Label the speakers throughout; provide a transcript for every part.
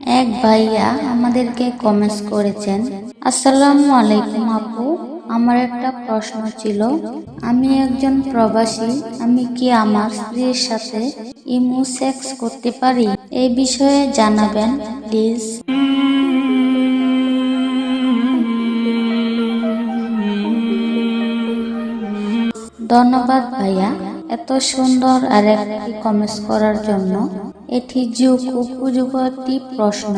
Speaker 1: এক ভাইয়া আমাদেরকে কমেন্টস করেছেন, আসসালামু আলাইকুম আপু, আমার একটা প্রশ্ন ছিল। আমি একজন প্রবাসী, আমি কি আমার স্ত্রীর সাথে ইমো সেক্স করতে পারি? এই বিষয়ে জানাবেন, প্লিজ। ধন্যবাদ ভাইয়া, এত সুন্দর আর একটি কমেন্টস করার জন্য। এটি যুগ উপযোগ একটি প্রশ্ন।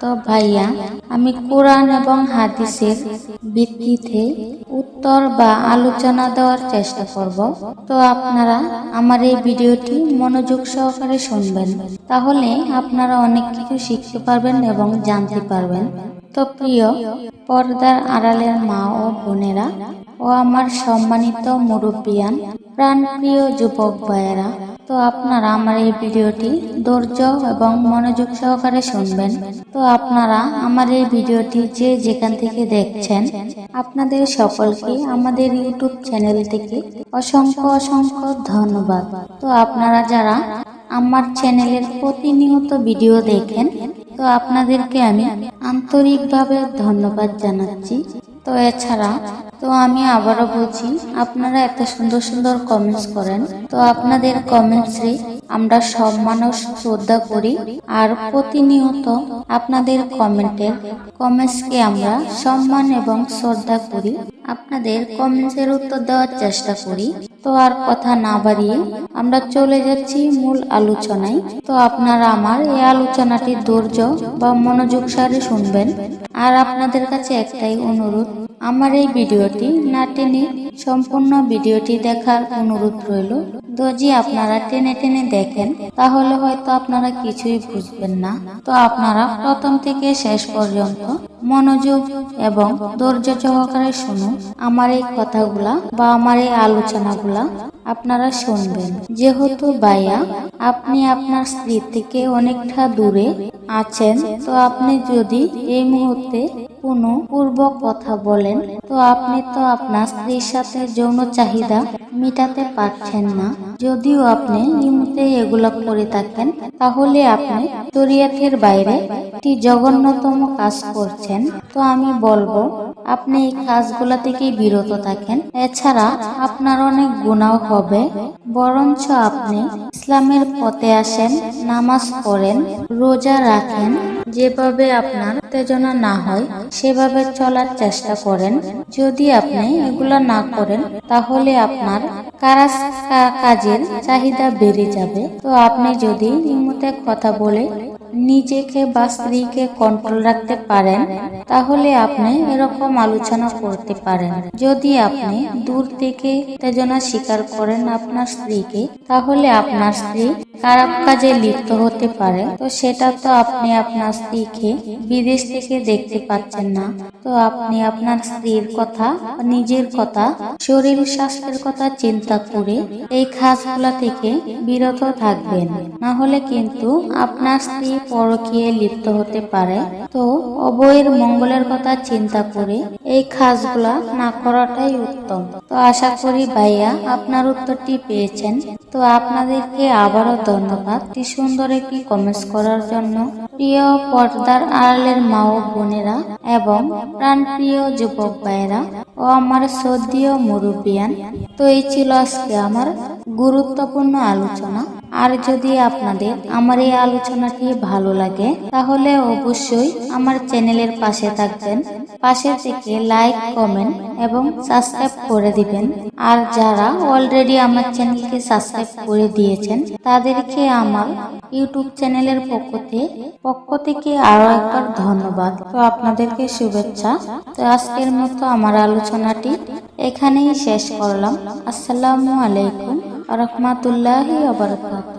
Speaker 1: তো ভাইয়া, আমি কোরআন এবং হাদিসের ভিত্তিতে উত্তর বা আলোচনা দেওয়ার চেষ্টা করব। তো আপনারা আমার এই ভিডিওটি মনোযোগ সহকারে শুনবেন। তাহলে আপনারা অনেক কিছু শিখতে পারবেন এবং জানতে পারবেন। তো প্রিয় পর্দার আড়ালের মা ও বোনেরা ও আমার সম্মানিত মুরব্বিয়ান, প্রাণপ্রিয় যুবক ভাইয়েরা তো আপনারা আমার এই ভিডিওটি ধৈর্য এবং মনোযোগ সহকারে শুনবেন। তো আপনারা আমার এই ভিডিওটি যে যেখান থেকে দেখছেন, আপনাদের সকলকে আমাদের ইউটিউব চ্যানেল থেকে অসংখ্য অসংখ্য ধন্যবাদ। তো আপনারা যারা আমার চ্যানেলের প্রতিনিয়ত ভিডিও দেখেন, তো আপনাদেরকে আমি আন্তরিকভাবে ধন্যবাদ জানাচ্ছি। তো এছাড়া তো আমি আবারও বলছি, আপনারা এত সুন্দর সুন্দর কমেন্টস করেন। তো আপনাদের কমেন্টসে আমরা সব মানুষ শ্রদ্ধা করি আর প্রতিনিয়ত আপনাদের কমেন্টের কমেন্টসকে আমরা সম্মান এবং শ্রদ্ধা করি। আপনাদের কমেন্টসের উত্তর দেওয়ার চেষ্টা করি। তো আর কথা না বাড়িয়ে আমরা চলে যাচ্ছি মূল আলোচনায়। তো আপনারা আমার এই আলোচনাটি ধৈর্য বা মনোযোগ সারে শুনবেন। আর আপনাদের কাছে একটাই অনুরোধ আমার এই ভিডিওটি না টেনে সম্পূর্ণ ভিডিওটি দেখার অনুরোধ রইল। যদি আপনারা টেনে টেনে দেখেন, তাহলে হয়তো আপনারা কিছুই বুঝবেন না। তো আপনারা প্রথম থেকে শেষ পর্যন্ত মনোযোগ এবং ধৈর্য সহকারে শুনুন। আমার এই কথাগুলা বা আমার এই আলোচনাগুলা আপনারা শুনবেন। যেহেতু ভাইয়া, আপনি আপনার স্ত্রী থেকে অনেকটা দূরে আছেন, তো আপনি যদি এই মুহূর্তে কোনো পূর্ব কথা বলেন, তো আপনি তো আপনার স্ত্রীর সাথে যৌন চাহিদা মেটাতে পারছেন না। যদিও আপনি নিমতে এগুলো করে থাকেন, তাহলে আপনি শরীয়তের বাইরে একটি জঘন্যতম কাজ করছেন। তো আমি বলব, আপনি এই কাজগুলো থেকে বিরত থাকেন। এছাড়া আপনার অনেক গুণাও হবে, বরঞ্চ আপনি ইসলামের পথে আসেন, নামাজ পড়েন, রোজা রাখেন, যেভাবে আপনার উত্তেজনা না হয়, সেভাবে চলার চেষ্টা করেন। যদি আপনি এগুলা না করেন, তাহলে আপনার কারাস কাজের চাহিদা বেড়ে যাবে। তো আপনি যদি নিমতে কথা বলে নিজেকে বা স্ত্রীকে কন্ট্রোল রাখতে পারেন, তাহলে আপনি এরকম আলোচনা করতে পারেন। যদি আপনি দূর থেকে উত্তেজনা স্বীকার করেন আপনার স্ত্রীকে, তাহলে আপনার স্ত্রী খারাপ কাজে লিপ্ত হতে পারে। তো সেটা তো আপনি আপনার স্ত্রীকে বিদেশ থেকে দেখতে পাচ্ছেন না। তো আপনি আপনার স্ত্রীর কথা নিজের কথা, শরীর স্বাস্থ্যের কথা চিন্তা করে এই কাজগুলা থেকে বিরত থাকবেন। না হলে কিন্তু আপনার স্ত্রী পরকীয়ে লিপ্ত হতে পারে, তো অবয়ের মঙ্গলের কথা চিন্তা করে এই কাজগুলা না করাটাই উত্তম। তো আশা করি ভাইয়া আপনার উত্তরটি পেয়েছেন। তো আপনাদেরকে আবারও ধন্যবাদ। কি সুন্দর একটি কমেন্টস করার জন্য। প্রিয় পর্দার আড়ালের মা ও বোনেরা এবং প্রাণপ্রিয় যুবক ভাইয়েরা ও আমার শ্রদ্ধীয় মুরব্বিয়ান, তো এই ছিল আজকে আমার গুরুত্বপূর্ণ আলোচনা। আর যদি আপনাদের আমার এই আলোচনাটি ভালো লাগে, তাহলে অবশ্যই আমার চ্যানেলের পাশে থাকবেন। পাশে থেকে লাইক, কমেন্ট এবং সাবস্ক্রাইব করে দিবেন। আর যারা অলরেডি আমার চ্যানেলকে সাবস্ক্রাইব করে দিয়েছেন, তাদেরকে আমার ইউটিউব চ্যানেলের পক্ষ থেকে পক্ষ থেকে আরও একবার ধন্যবাদ। তো আপনাদেরকে শুভেচ্ছা। তো আজকের মতো আমার আলোচনাটি এখানেই শেষ করলাম। আসসালামু আলাইকুম। রহমতুল্লাহি আবরকাত